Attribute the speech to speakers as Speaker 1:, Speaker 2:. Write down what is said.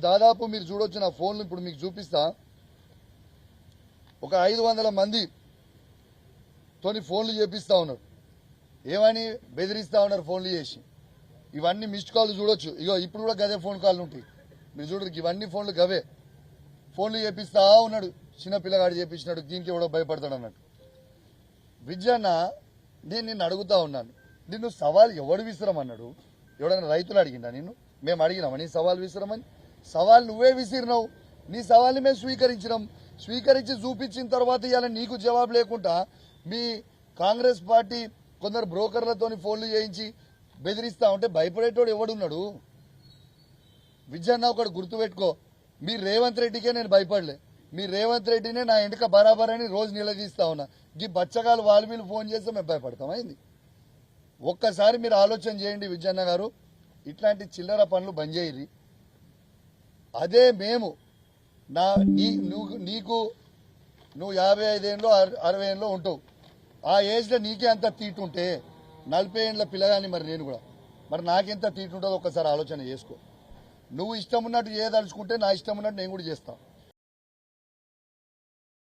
Speaker 1: దాదాపు మీరు చూడొచ్చు నా ఫోన్లు ఇప్పుడు మీకు చూపిస్తా. ఒక ఐదు వందల మంది తోని ఫోన్లు చేపిస్తా ఉన్నారు. ఏమని? బెదిరిస్తా ఉన్నారు ఫోన్లు చేసి. ఇవన్నీ మిస్డ్ కాల్ చూడొచ్చు. ఇగో ఇప్పుడు కూడా గదే ఫోన్ కాల్ ఉంటాయి. మీరు చూడరు ఇవన్నీ ఫోన్లు గవే. ఫోన్లు చేపిస్తా ఉన్నాడు. చిన్న పిల్లగాడు చేపించినాడు. దీనికి ఎవడో భయపడతాడు అన్నట్టు. విజయన్న నేను నిన్ను అడుగుతా ఉన్నాను. నిన్ను సవాల్ ఎవడు విసిరమన్నాడు? ఎవడైనా రైతులు అడిగిందా నిన్ను? మేము అడిగినామా? నీ సవాల్ విసిరమని? సవాల్ నువ్వే విసిరినావు. నీ సవాల్ని మేము స్వీకరించినాం. స్వీకరించి చూపించిన తర్వాత ఇవాళ నీకు జవాబు లేకుండా మీ కాంగ్రెస్ పార్టీ కొందరు బ్రోకర్లతోని ఫోన్లు చేయించి బెదిరిస్తా ఉంటే భయపడేటోడు ఎవడున్నాడు? విజయన్న ఒకటి గుర్తుపెట్టుకో. మీ రేవంత్ రెడ్డికే నేను భయపడలే. మీ రేవంత్ రెడ్డినే నా ఎంటక బరాబర్ అని రోజు నిలదీస్తా ఉన్నా. ఈ బచ్చగాలు వాళ్ళు వీళ్ళు ఫోన్ చేస్తే మేము భయపడతామైంది ఒక్కసారి మీరు ఆలోచన చేయండి విజయన్న గారు. ఇట్లాంటి చిల్లర పనులు బంద్ చేయరు అదే మేము. నా నీ నువ్వు నీకు నువ్వు యాభై ఐదేళ్ళు అరవై ఏళ్ళలో ఉంటావు. ఆ ఏజ్లో నీకే అంత తీటు ఉంటే నలభై ఏళ్ళ పిల్లగాని మరి నేను కూడా. మరి నాకెంత తీటుంటుందో ఉంటుందో ఒక్కసారి ఆలోచన చేసుకో. నువ్వు ఇష్టం ఉన్నట్టు ఏదలుచుకుంటే నా ఇష్టం ఉన్నట్టు నేను కూడా చేస్తాను